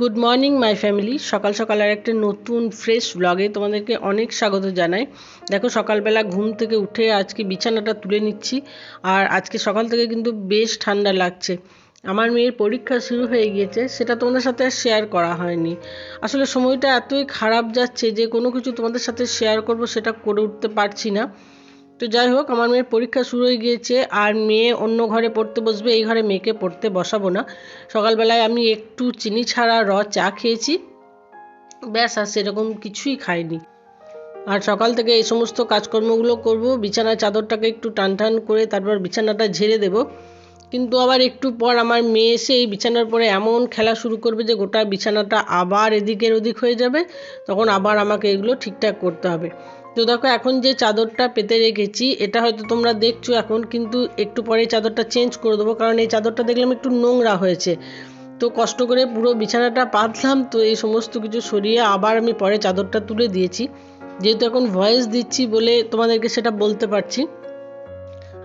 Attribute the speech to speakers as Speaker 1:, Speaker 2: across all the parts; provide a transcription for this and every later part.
Speaker 1: Good morning my family সকাল সকাল আর একটা নতুন ফ্রেশ ব্লগে তোমাদেরকে অনেক স্বাগত জানাই। দেখো, সকালবেলা ঘুম থেকে উঠে আজকে বিছানাটা তুলে নিচ্ছি। আর আজকে সকাল থেকে কিন্তু বেশ ঠান্ডা লাগছে। আমার মেয়ের পরীক্ষা শুরু হয়ে গিয়েছে, সেটা তোমাদের সাথে আর শেয়ার করা হয়নি। আসলে সময়টা এতই খারাপ যাচ্ছে যে কোনো কিছু তোমাদের সাথে শেয়ার করব সেটা করে উঠতে পারছি না। তো যাই হোক, আমার মেয়ের পরীক্ষা শুরু হয়ে গিয়েছে, আর মেয়ে অন্য ঘরে পড়তে বসবে, এই ঘরে মেয়েকে পড়তে বসাবো না। সকালবেলায় আমি একটু চিনি ছাড়া র চা খেয়েছি, ব্যাস, আর সেরকম কিছুই খাইনি। আর সকাল থেকে এই সমস্ত কাজকর্মগুলো করব, বিছানার চাদরটাকে একটু টান টান করে তারপর বিছানাটা ঝেড়ে দেব। কিন্তু আবার একটু পর আমার মেয়ে এসে এই বিছানার পরে এমন খেলা শুরু করবে যে গোটা বিছানাটা আবার এদিকের ওদিক হয়ে যাবে, তখন আবার আমাকে এগুলো ঠিকঠাক করতে হবে। তো দেখো, এখন যে চাদরটা পেতে রেখেছি, এটা হয়তো তোমরা দেখছ এখন, কিন্তু একটু পরে চাদরটা চেঞ্জ করে দেবো, কারণ এই চাদরটা দেখলাম একটু নোংরা হয়েছে। তো কষ্ট করে পুরো বিছানাটা পাতলাম, তো এই সমস্ত কিছু সরিয়ে আবার আমি পরে চাদরটা তুলে দিয়েছি। যেহেতু এখন ভয়েস দিচ্ছি বলে তোমাদেরকে সেটা বলতে পারছি।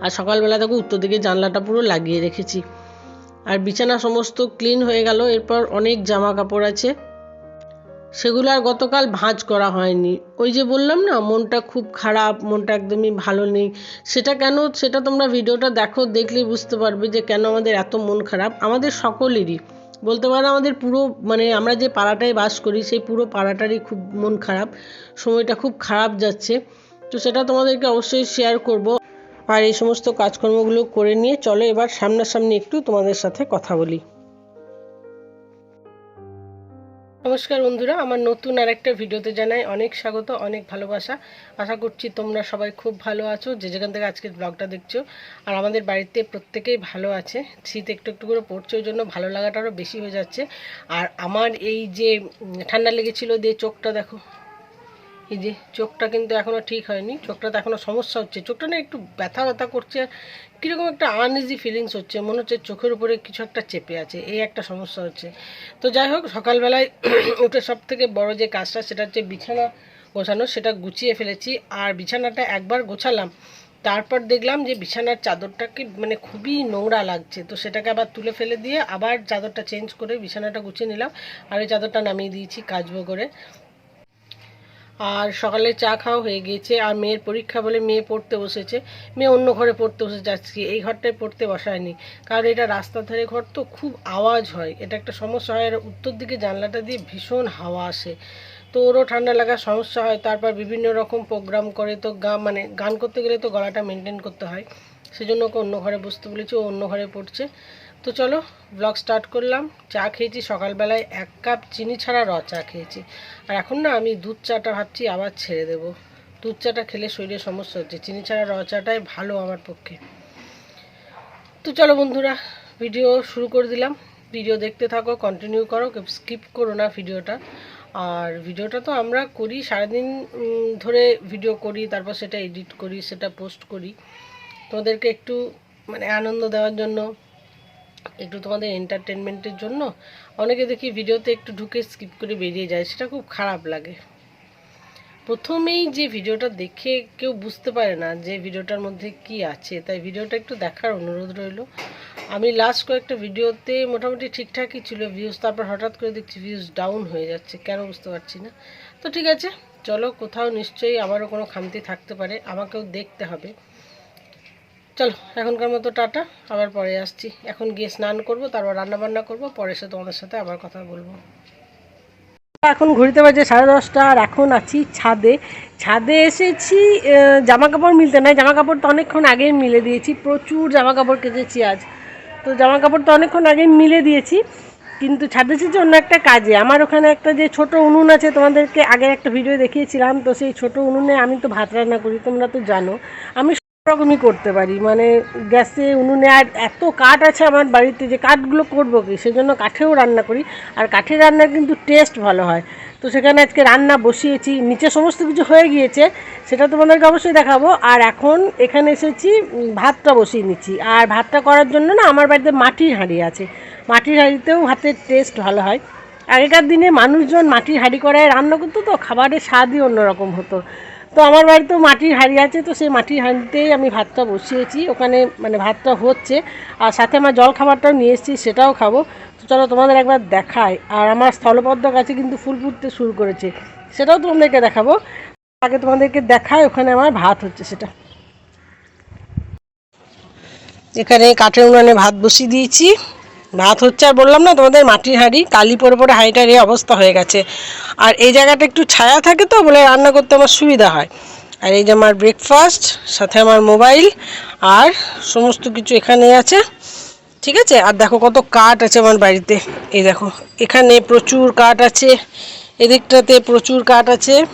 Speaker 1: আর সকালবেলা দেখো, উত্তর দিকে জানলাটা পুরো লাগিয়ে রেখেছি। আর বিছানা সমস্ত ক্লিন হয়ে গেল, এরপর অনেক জামা কাপড় আছে। সেগুলো আর গতকাল ভাঁজ করা হয়নি। ওই যে বললাম না, মনটা খুব খারাপ, মনটা একদমই ভালো নেই। সেটা কেন, সেটা তোমরা ভিডিওটা দেখো, দেখলেই বুঝতে পারবে যে কেন আমাদের এত মন খারাপ। আমাদের সকলেরই, বলতে পারো আমাদের পুরো মানে আমরা যে পাড়াটায় বাস করি, সেই পুরো পাড়াটারই খুব মন খারাপ, সময়টা খুব খারাপ যাচ্ছে। তো সেটা তোমাদেরকে অবশ্যই শেয়ার করব। আর এই সমস্ত কাজকর্মগুলো করে নিয়ে চলো এবার সামনাসামনি একটু তোমাদের সাথে কথা বলি। নমস্কার বন্ধুরা, আমার নতুন আর একটা ভিডিওতে জানাই অনেক স্বাগত, অনেক ভালোবাসা। আশা করছি তোমরা সবাই খুব ভালো আছো, যে যেখান থেকে আজকের ব্লগটা দেখছ। আর আমাদের বাড়িতে প্রত্যেকেই ভালো আছে, শীত একটু একটু করে পড়ছে, ওই জন্য ভালো লাগাটা আরও বেশি হয়ে যাচ্ছে। আর আমার এই যে ঠান্ডা লেগেছিলো দিয়ে চোখটা দেখো, এই যে চোখটা কিন্তু এখনও ঠিক হয়নি, চোখটাতে এখনও সমস্যা হচ্ছে, চোখটা না একটু ব্যথা ব্যথা করছে কীরকম একটা আনইজি ফিলিংস হচ্ছে, মনে হচ্ছে চোখের উপরে কিছু একটা চেপে আছে, এই একটা সমস্যা হচ্ছে। তো যাই হোক, সকালবেলায় উঠে সব থেকে বড় যে কাজটা সেটা হচ্ছে বিছানা গোছানো, সেটা গুছিয়ে ফেলেছি। আর বিছানাটা একবার গোছালাম, তারপর দেখলাম যে বিছানার চাদরটাকে মানে খুবই নোংরা লাগছে, তো সেটাকে আবার তুলে ফেলে দিয়ে আবার চাদরটা চেঞ্জ করে বিছানাটা গুছিয়ে নিলাম। আর ওই চাদরটা নামিয়ে দিয়েছি কাচবো করে। আর সকালে চা খাওয়া হয়ে গিয়েছে, আর মেয়ের পরীক্ষা বলে মেয়ে পড়তে বসেছে। মেয়ে অন্য ঘরে পড়তে বসে যাচ্ছি এই ঘরটায় পড়তে বসায়নি। কারণ এটা রাস্তা ধারে ঘর তো খুব আওয়াজ হয়, এটা একটা সমস্যা হয়। আর উত্তর দিকে জানলাটা দিয়ে ভীষণ হাওয়া আসে। তো ওরও ঠান্ডা লাগার সমস্যা হয়, তারপর বিভিন্ন রকম প্রোগ্রাম করে তো গা মানে গান করতে গেলে তো গলাটা মেনটেন করতে হয়। সেজন্য ওকে অন্য ঘরে বসতে বলেছি, ও অন্য ঘরে পড়ছে। তো চলো ব্লগ স্টার্ট করলাম। চা খেয়েছি, সকালবেলায় এক কাপ চিনি ছাড়া র চা খেয়েছি। আর এখন না, আমি দুধ চাটা ভাবছি আবার ছেড়ে দেবো। দুধ চাটা খেলে শরীরে সমস্যা হচ্ছে। চিনি ছাড়া র চাটাই ভালো আমার পক্ষে। তো চলো বন্ধুরা ভিডিও শুরু করে দিলাম। ভিডিও দেখতে থাকো কন্টিনিউ করো স্কিপ করো না ভিডিওটা আর ভিডিওটা তো আমরা করি, সারাদিন ধরে ভিডিও করি, তারপর সেটা এডিট করি, সেটা পোস্ট করি। তোমাদেরকে একটু মানে আনন্দ দেওয়ার জন্য একটু তোমাদের এন্টারটেনমেন্টের জন্য। অনেকে দেখি ভিডিওতে একটু ঢুকে স্কিপ করে বেরিয়ে যায়, সেটা খুব খারাপ লাগে। প্রথমেই যে ভিডিওটা দেখে কেউ বুঝতে পারে না যে ভিডিওটার মধ্যে কি আছে, তাই ভিডিওটা একটু দেখার অনুরোধ রইল। আমি লাস্ট কয়েকটা ভিডিওতে মোটামুটি ঠিকঠাকই ছিল ভিউজ তারপর হঠাৎ করে দেখছি ভিউজ ডাউন হয়ে যাচ্ছে, কেন বুঝতে পারছি না। তো ঠিক আছে, চলো কোথাও নিশ্চয়ই আমারও কোনো খামতি থাকতে পারে, আমাকেও দেখতে হবে। চলো, এখনকার মতো টাটা, আবার পরে আসছি। এখন গিয়ে স্নান করব, তারপর রান্না বান্না করব, পরে এসে তোমাদের সাথে আবার কথা বলব। এখন ঘুরিতে বাজে সাড়ে দশটা, আর এখন আছি ছাদে। ছাদে এসেছি জামা কাপড় মিলতে নাই। জামা কাপড় তো অনেকক্ষণ আগেই মিলে দিয়েছি। প্রচুর জামা কাপড় কেচেছি আজ। তো জামা কাপড় তো অনেকক্ষণ আগেই মিলে দিয়েছি, কিন্তু ছাদে এসেছি অন্য একটা কাজে। আমার ওখানে একটা যে ছোট উনুন আছে, তোমাদেরকে আগের একটা ভিডিও দেখিয়েছিলাম। তো সেই ছোট উনুনে আমি তো ভাত রান্না করি, তোমরা তো জানো। আমি রকমই করতে পারি। মানে গ্যাসে উনুনে আর এত কাঠ আছে আমার বাড়িতে যে কাঠগুলো করব কি? সেজন্য কাঠেও রান্না করি। আর কাঠের রান্নার কিন্তু টেস্ট ভালো হয়। তো সেখানে আজকে রান্না বসিয়েছি। নিচে সমস্ত কিছু হয়ে গিয়েছে, সেটা তোমাদেরকে অবশ্যই দেখাবো। আর এখন এখানে এসেছি ভাতটা বসিয়ে নিচ্ছি। আর ভাতটা করার জন্য না আমার বাড়িতে মাটির হাঁড়ি আছে। মাটির হাঁড়িতেও ভাতের টেস্ট ভালো হয়। আগেকার দিনে মানুষজন মাটির হাঁড়ি করায় রান্না করতো তো, খাবারের স্বাদই অন্যরকম হতো। তো আমার বাড়িতেও মাটির হাঁড়ি আছে, তো সেই মাটির হাঁড়িতেই আমি ভাতটা বসিয়েছি। ওখানে মানে ভাতটা হচ্ছে, আর সাথে আমার জল খাবারটাও নিয়ে এসেছি, সেটাও খাব। তো চলো তোমাদের একবার দেখাই। আর আমার স্থলপদ্ম গাছে কিন্তু ফুল ফুটতে শুরু করেছে। সেটাও তোমাদেরকে দেখাবো। আগে তোমাদেরকে দেখায় ওখানে আমার ভাত হচ্ছে সেটা। এখানে কাঠের উনানে ভাত বসিয়ে দিয়েছি। ভাত হচ্ছে আর বললাম না তোমাদের মাটির হাঁড়ি, কালি পরে পরে হাঁড়িটার এই অবস্থা হয়ে গেছে। আর এই জায়গাটা একটু ছায়া থাকে তো, বলে রান্না করতে আমার সুবিধা হয়। আর এই যে আমার ব্রেকফাস্ট সাথে আমার মোবাইল আর সমস্ত কিছু এখানে আছে। ঠিক আছে? আর দেখো কত কাঠ আছে আমার বাড়িতে। এই দেখো, এখানে প্রচুর কাঠ আছে, এদিকটাতে প্রচুর কাঠ আছে।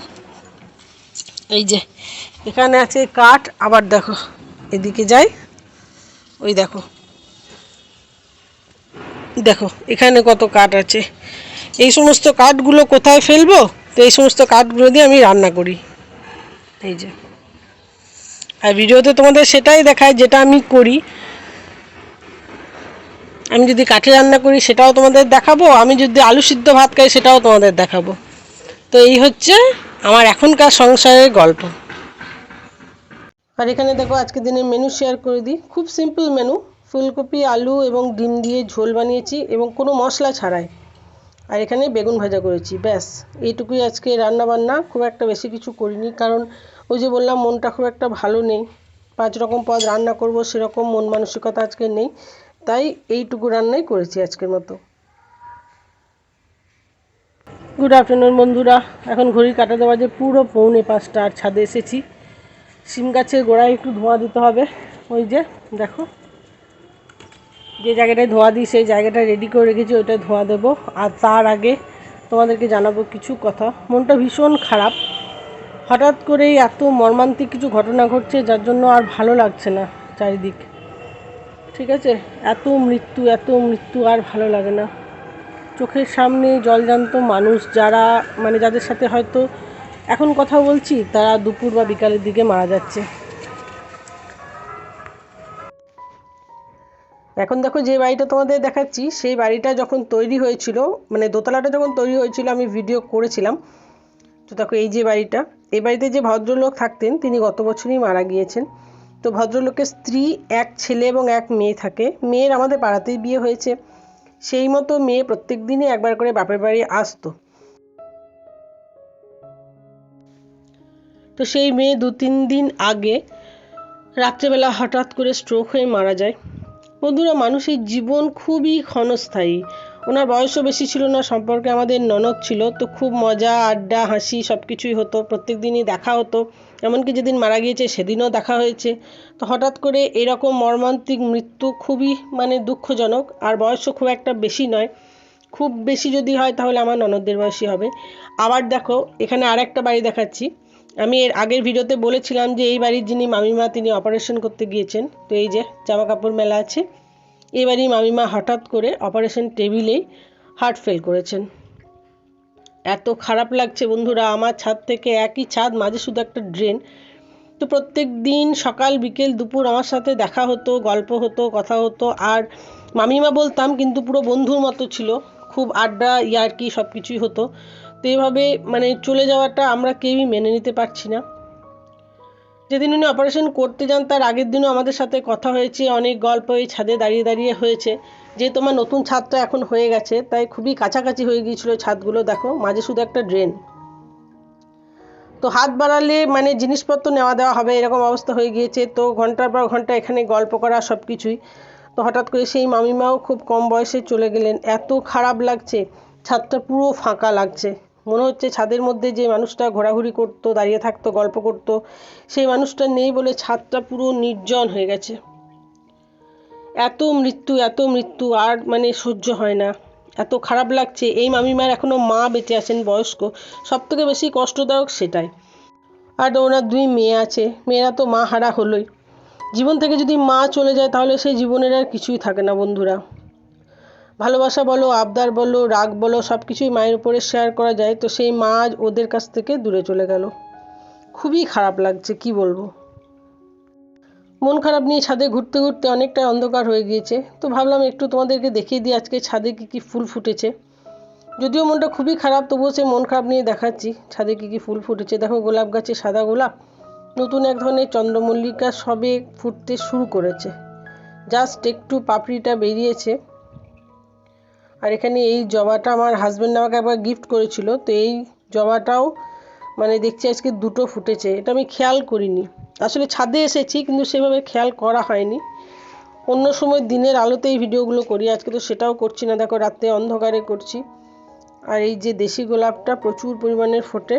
Speaker 1: এই যে, এখানে আছে কাঠ, আবার দেখো, এদিকে যাই। ওই দেখো দেখো, এখানে কত কাঠ আছে। এই সমস্ত কাঠগুলো কোথায় ফেলব? তো এই সমস্ত কাঠগুলো দিয়ে আমি রান্না করি। এই যে। আর ভিডিওতে তোমাদের সেটাই দেখায় যেটা আমি করি। আমি যদি কাঠে রান্না করি, সেটাও তোমাদের দেখাবো। আমি যদি আলু সিদ্ধ ভাত খাই, সেটাও তোমাদের দেখাবো। তো এই হচ্ছে আমার এখনকার সংসারের গল্প। আর এখানে দেখো আজকে দিনের মেনু শেয়ার করে দিই। খুব সিম্পল মেনু ফুলকপি, আলু এবং ডিম দিয়ে ঝোল বানিয়েছি এবং কোনো মশলা ছাড়াই। আর এখানে বেগুন ভাজা করেছি, ব্যাস। এইটুকুই আজকে রান্না বান্না খুব একটা বেশি কিছু করিনি, কারণ ওই যে বললাম, মনটা খুব একটা ভালো নেই। পাঁচ রকম পদ রান্না করব, সেরকম মন মানসিকতা আজকে নেই। তাই এইটুকু রান্নাই করেছি আজকের মতো। গুড আফটারনুন বন্ধুরা। এখন ঘড়ি কাটাতে বাজে পুরো পৌনে পাঁচটা, আর ছাদে এসেছি। সিম গাছের গোড়ায় একটু ধোঁয়া দিতে হবে। ওই যে, দেখো। যে জায়গাটায় ধোয়া দিই, সেই জায়গাটা রেডি করে রেখেছি, ওইটা ধোয়া দেবো। আর তার আগে তোমাদেরকে জানাব কিছু কথা। মনটা ভীষণ খারাপ। হঠাৎ করেই এত মর্মান্তিক কিছু ঘটনা ঘটছে, যার জন্য আর ভালো লাগছে না চারিদিক। ঠিক আছে? এত মৃত্যু এত মৃত্যু, আর ভালো লাগে না। চোখের সামনে জলজান্ত মানুষ যারা মানে যাদের সাথে হয়তো এখন কথা বলছি, তারা দুপুর বা বিকালের দিকে মারা যাচ্ছে। এখন দেখো যে বাড়িটা তোমাদের দেখাচ্ছি, সেই বাড়িটা যখন তৈরি হয়েছিল মানে দোতলাটা যখন তৈরি হয়েছিল, আমি ভিডিও করেছিলাম। তো দেখো এই যে বাড়িটা, এই বাড়িতে যে ভদ্রলোক থাকতেন, তিনি গত বছরই মারা গিয়েছেন। তো ভদ্রলোকের স্ত্রী, এক ছেলে এবং এক মেয়ে থাকে। মেয়ের আমাদের পাড়াতেই বিয়ে হয়েছে। সেই মতো মেয়ে প্রত্যেক দিনই একবার করে বাপের বাড়ি আসতো। তো সেই মেয়ে দু তিন দিন আগে রাত্রেবেলা হঠাৎ করে স্ট্রোক হয়ে মারা যায়। বন্ধুরা মানুষের জীবন খুবই ক্ষণস্থায়ী। ওনার বয়সও বেশি ছিল না, সম্পর্কে আমাদের ননদ ছিল, তো খুব মজা, আড্ডা, হাসি সব কিছুই হতো, প্রত্যেক দিনই দেখা হতো। এমনকি যেদিন মারা গিয়েছে সেদিনও দেখা হয়েছে। তো হঠাৎ করে এরকম মর্মান্তিক মৃত্যু খুবই মানে দুঃখজনক, আর বয়সও খুব একটা বেশি নয়। খুব বেশি যদি হয় তাহলে আমার ননদদের বয়সী হবে। আবার দেখো, এখানে আর একটা বাড়ি দেখাচ্ছি। আমি এর আগের ভিডিওতে বলেছিলাম যে এই বাড়ির যিনি মামিমা, তিনি অপারেশন করতে গিয়েছেন। তো এই যে জামা কাপড় মেলা আছে এবারই মামিমা হঠাৎ করে অপারেশন টেবিলেই হার্ট ফেল করেছেন। এত খারাপ লাগছে বন্ধুরা, আমার ছাদ থেকে একই ছাদ, মাঝে শুধু একটা ড্রেন তো প্রত্যেক দিন সকাল, বিকেল, দুপুর আমার সাথে দেখা হতো, গল্প হতো, কথা হতো। আর মামিমা বলতাম, কিন্তু পুরো বন্ধুর মতো ছিল। খুব আড্ডা, ইয়ার্কি সব কিছুই হতো। তো এইভাবে মানে চলে যাওয়াটা আমরা কেউই মেনে নিতে পারছি না। যেদিন উনি অপারেশন করতে যান, তার আগের দিনও আমাদের সাথে কথা হয়েছে, অনেক গল্প এই ছাদে দাঁড়িয়ে দাঁড়িয়ে হয়েছে। যে তোমার নতুন ছাদটা এখন হয়ে গেছে, তাই খুবই কাছাকাছি হয়ে গিয়েছিল ছাদগুলো, দেখো, মাঝে শুধু একটা ড্রেন তো হাত বাড়ালে মানে জিনিসপত্র নেওয়া দেওয়া হবে, এরকম অবস্থা হয়ে গিয়েছে। তো ঘণ্টার পর ঘণ্টা এখানে গল্প করা সব কিছুই তো হঠাৎ করে সেই মামিমাও খুব কম বয়সে চলে গেলেন। এত খারাপ লাগছে, ছাদটা পুরো ফাঁকা লাগছে। মনে হচ্ছে ছাদের মধ্যে যে মানুষটা ঘোরাঘুরি করতো, দাঁড়িয়ে থাকতো, গল্প করতো, সেই মানুষটা নেই বলে ছাদটা পুরো নির্জন হয়ে গেছে। এত মৃত্যু এত মৃত্যু, আর মানে সহ্য হয় না। এত খারাপ লাগছে। এই মামিমার এখনও মা বেঁচে আছেন, বয়স্ক। সব থেকে বেশি কষ্টদায়ক সেটাই। আর ওনার দুই মেয়ে আছে। মেয়েরা তো মা হারা হলোই। জীবন থেকে যদি মা চলে যায়, তাহলে সেই জীবনের আর কিছুই থাকে না, বন্ধুরা। ভালোবাসা বলো, আবদার বলো, রাগ বলো সব কিছুই মায়ের উপরে শেয়ার করা যায়, তো সেই মা আজ ওদের কাছ থেকে দূরে চলে গেল। খুবই খারাপ লাগছে, কি বলব? মন খারাপ নিয়ে ছাদে ঘুরতে ঘুরতে অনেকটাই অন্ধকার হয়ে গিয়েছে, তো ভাবলাম একটু তোমাদেরকে দেখিয়ে দিই আজকে ছাদে কী কী ফুল ফুটেছে। যদিও মনটা খুবই খারাপ, তবুও সেই মন খারাপ নিয়ে দেখাচ্ছি, ছাদে কী কী ফুল ফুটেছে। দেখো, গোলাপ গাছে সাদা গোলাপ, নতুন এক ধরনের চন্দ্রমল্লিকা সবে ফুটতে শুরু করেছে। জাস্ট একটু পাপড়িটা বেরিয়েছে। আর এখানে এই জবাটা আমার হাজব্যান্ড আমাকে একবার গিফট করেছিল, তো এই জবাটাও মানে দেখছি আজকে দুটো ফুটেছে, এটা আমি খেয়াল করিনি। আসলে ছাদে এসেছি, কিন্তু সেভাবে খেয়াল করা হয়নি। অন্য সময় দিনের আলোতে এই ভিডিওগুলো করি, আজকে তো সেটাও করছি না, দেখো রাতে অন্ধকারে করছি। আর এই যে দেশি গোলাপটা প্রচুর পরিমাণের ফোটে,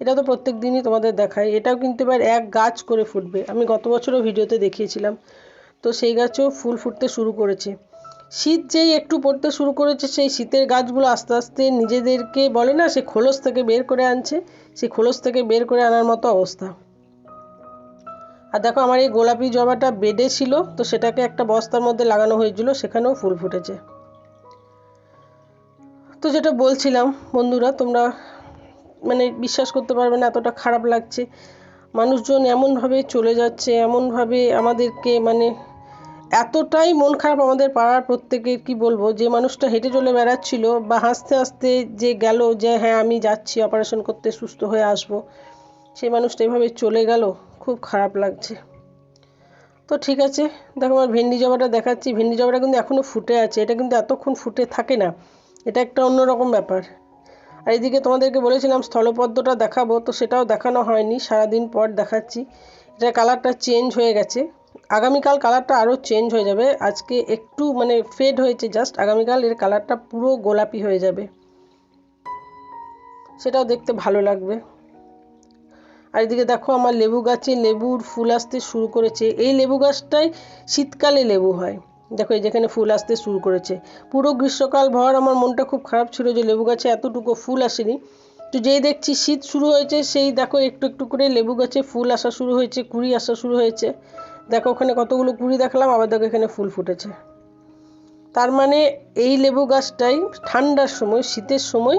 Speaker 1: এটা তো প্রত্যেক দিনই তোমাদের দেখায়, এটাও কিন্তু এবার এক গাছ করে ফুটবে। আমি গত বছরও ভিডিওতে দেখিয়েছিলাম, তো সেই গাছও ফুল ফুটতে শুরু করেছে। শীত যেই একটু পড়তে শুরু করেছে, সেই শীতের গাছগুলো আস্তে আস্তে নিজেদেরকে বলে না, সে খোলস থেকে বের করে আনছে। সেই খোলস থেকে বের করে আনার মতো অবস্থা। আর দেখো আমার এই গোলাপি জবাটা বেডে ছিল, তো সেটাকে একটা বস্তার মধ্যে লাগানো হয়েছিল, সেখানেও ফুল ফুটেছে। তো যেটা বলছিলাম, বন্ধুরা, তোমরা মানে বিশ্বাস করতে পারবে না, এতটা খারাপ লাগছে। মানুষজন এমনভাবে চলে যাচ্ছে, এমনভাবে আমাদেরকে মানে এতটাই মন খারাপ আমাদের পাড়ার প্রত্যেকের কি বলব, যে মানুষটা হেঁটে চলে বেড়াচ্ছিল বা হাসতে হাসতে যে গেল যে হ্যাঁ আমি যাচ্ছি অপারেশন করতে সুস্থ হয়ে আসব, সেই মানুষটা এভাবে চলে গেল, খুব খারাপ লাগছে। তো ঠিক আছে, দেখো আমার ভেন্ডি জবাটা দেখাচ্ছি, ভেন্ডি জবাটা কিন্তু এখনও ফুটে আছে, এটা কিন্তু এতক্ষণ ফুটে থাকে না, এটা একটা অন্যরকম ব্যাপার। আর এদিকে তোমাদেরকে বলেছিলাম স্থলপদ্মটা দেখাবো, তো সেটাও দেখানো হয়নি, সারাদিন পর দেখাচ্ছি এটা কালারটা চেঞ্জ হয়ে গেছে। আগামীকাল কালারটা আরও চেঞ্জ হয়ে যাবে। আজকে একটু মানে ফেড হয়েছে জাস্ট আগামীকাল এর কালারটা পুরো গোলাপি হয়ে যাবে। সেটাও দেখতে ভালো লাগবে। আর এদিকে দেখো আমার লেবু গাছে লেবুর ফুল আসতে শুরু করেছে। এই লেবু গাছটাই শীতকালে লেবু হয়। দেখো এই যেখানে ফুল আসতে শুরু করেছে। পুরো গ্রীষ্মকাল ভর আমার মনটা খুব খারাপ ছিল যে লেবু গাছে এতটুকু ফুল আসেনি। তো যেই দেখছি শীত শুরু হয়েছে, সেই দেখো একটু একটু করে লেবু গাছে ফুল আসা শুরু হয়েছে, কুড়ি আসা শুরু হয়েছে। দেখো, ওখানে কতগুলো কুড়ি দেখালাম, আবার দেখো এখানে ফুল ফুটেছে। তার মানে এই লেবু গাছটাই ঠান্ডার সময়, শীতের সময়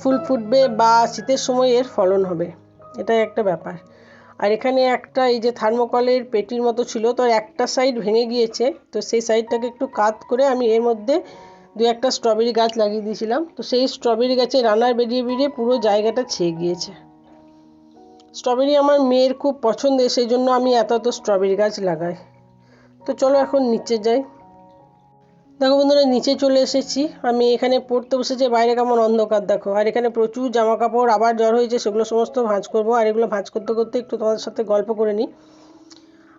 Speaker 1: ফুল ফুটবে বা শীতের সময় এর ফলন হবে। এটাই একটা ব্যাপার। আর এখানে একটা এই যে থার্মোকলের পেটির মতো ছিল, তো একটা সাইড ভেঙে গিয়েছে, তো সেই সাইডটাকে একটু কাত করে আমি এর মধ্যে দু একটা স্ট্রবেরি গাছ লাগিয়ে দিয়েছিলাম। তো সেই স্ট্রবেরি গাছে রানার বেরিয়ে বেরিয়ে পুরো জায়গাটা ছেয়ে গিয়েছে। স্ট্রবেরি আমার মেয়ের খুব পছন্দের সেই জন্য আমি এত এত স্ট্রবেরি গাছ লাগাই। তো চলো এখন নিচে যাই। দেখো বন্ধুরা, নিচে চলে এসেছি। আমি এখানে পড়তে বসেছি, বাইরে কেমন অন্ধকার দেখো। আর এখানে প্রচুর জামা কাপড় আবার জ্বর হয়েছে, সেগুলো সমস্ত ভাঁজ করব। আর এগুলো ভাঁজ করতে করতে একটু তোমাদের সাথে গল্প করে নিই।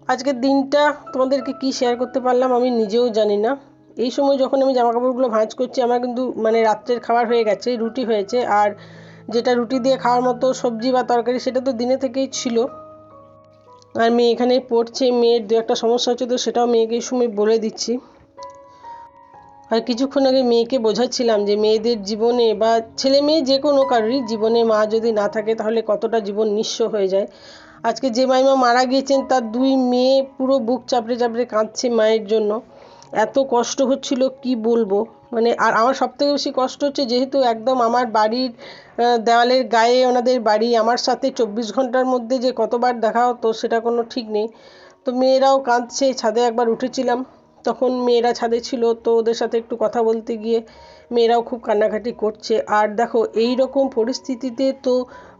Speaker 1: আজকের দিনটা তোমাদেরকে কি শেয়ার করতে পারলাম আমি নিজেও জানি না। এই সময় যখন আমি জামা কাপড়গুলো ভাঁজ করছি, আমার কিন্তু মানে রাত্রের খাবার হয়ে গেছে, রুটি হয়েছে। আর যেটা রুটি দিয়ে খাওয়ার মতো সবজি বা তরকারি সেটা তো দিনে থেকেই ছিল। আর মেয়ে এখানে পড়ছে, মেয়ের দু একটা সমস্যা হচ্ছে তো সেটাও মেয়েকে এই সময় বলে দিচ্ছি। আর কিছুক্ষণ আগে মেয়েকে বোঝাচ্ছিলাম যে মেয়েদের জীবনে বা ছেলে মেয়ে যে কোনো কারোরই জীবনে মা যদি না থাকে তাহলে কতটা জীবন নিঃস্ব হয়ে যায়। আজকে যে মাইমা মারা গিয়েছেন তার দুই মেয়ে পুরো বুক চাপড়ে চাপড়ে কাঁদছে মায়ের জন্য। এত কষ্ট হচ্ছিল, কি বলব? মানে আর আমার সবথেকে বেশি কষ্ট হচ্ছে যেহেতু একদম আমার বাড়ির দেওয়ালের গায়ে ওনাদের বাড়ি, আমার সাথে চব্বিশ ঘণ্টার মধ্যে যে কতবার দেখা হতো সেটা কোনো ঠিক নেই। তো মেয়েরাও কাঁদছে, ছাদে একবার উঠেছিলাম, তখন মেয়েরা ছাদে ছিল, তো ওদের সাথে একটু কথা বলতে গিয়ে মেয়েরাও খুব কান্নাকাটি করছে। আর দেখো এই রকম পরিস্থিতিতে তো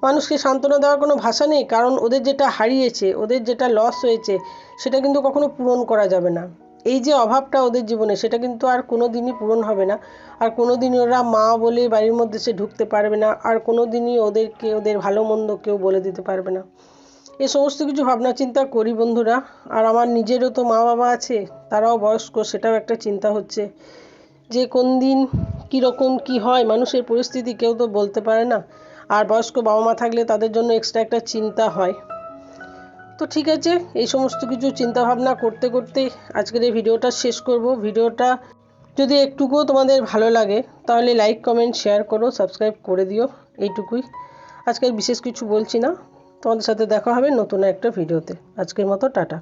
Speaker 1: মানুষকে সান্ত্বনা দেওয়ার কোনো ভাষা নেই, কারণ ওদের যেটা হারিয়েছে, ওদের যেটা লস হয়েছে, সেটা কিন্তু কখনো পূরণ করা যাবে না। এই যে অভাবটা ওদের জীবনে, সেটা কিন্তু আর কোনো দিনই পূরণ হবে না। আর কোনো দিনই ওরা মা বলে বাড়ির মধ্যে সে ঢুকতে পারবে না, আর কোনো দিনই ওদেরকে, ওদের ভালো মন্দ কেউ বলে দিতে পারবে না। এ সমস্ত কিছু ভাবনা চিন্তা করি বন্ধুরা, আর আমার নিজেরও তো মা বাবা আছে, তারাও বয়স্ক, সেটাও একটা চিন্তা হচ্ছে। যে কোন দিন কীরকম কী হয়, মানুষের পরিস্থিতি কেউ তো বলতে পারে না। আর বয়স্ক বাবা মা থাকলে তাদের জন্য এক্সট্রা একটা চিন্তা হয়। তো ঠিক আছে, এই সমস্ত কিছু চিন্তাভাবনা করতে করতে আজকের এই ভিডিওটা শেষ করব। ভিডিওটা যদি একটুকুও তোমাদের ভালো লাগে, তাহলে লাইক কমেন্ট শেয়ার করো সাবস্ক্রাইব করে দিও, এইটুকুই। আজকের বিশেষ কিছু বলছি না। তোমাদের সাথে দেখা হবে নতুন একটা ভিডিওতে। আজকের মতো টাটা।